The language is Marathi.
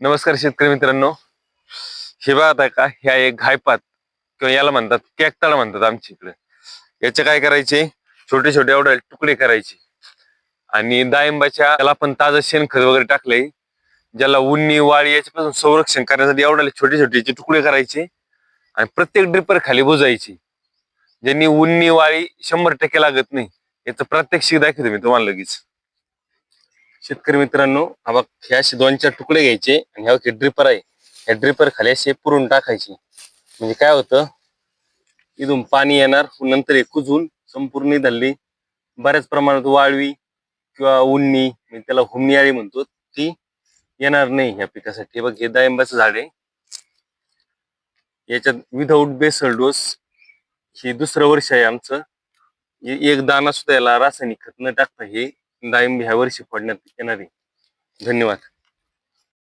नमस्कार शेतकरी मित्रांनो. हे बघत आहे का ह्या एक घायपात किंवा याला म्हणतात कॅकताळ म्हणतात आमच्या इकडे. याचे काय करायचे? छोटे छोटे एवढे तुकडे करायचे. आणि डाळिंबाच्या त्याला आपण ताजं शेणखत वगैरे टाकलंय ज्याला उन्नी वाळी याच्यापासून संरक्षण करण्यासाठी एवढ्याले छोटे छोटे याचे तुकडे करायचे आणि प्रत्येक ड्रिपर खाली बुजायची. ज्यांनी उन्नी वाळी शंभर टक्के लागत नाही याचं प्रात्यक्षिक दाखवतो मी तुम्हाला लगेच. शेतकरी मित्रांनो हा ह्या हे असे दोन चार तुकडे घ्यायचे आणि ह्या ड्रिपर आहे. ह्या ड्रिपर खाली असे पुरून टाकायचे. म्हणजे काय होतं? इथून पाणी येणार नंतर हे कुजून संपूर्ण धल्ली बऱ्याच प्रमाणात वाळवी किंवा उन्नी म्हणजे त्याला हुमनियाळी म्हणतो. ती येणार नाही ह्या पिकासाठी. बघ हे डाळिंबाचं झाड आहे. याच्यात विदाऊट बेसल डोस हे दुसरं वर्ष आहे आमचं. एक दाना सुद्धा याला रासायनिक खत न टाकता हे डाळिंब ह्या वर्षी पडण्यात येणार आहे. धन्यवाद.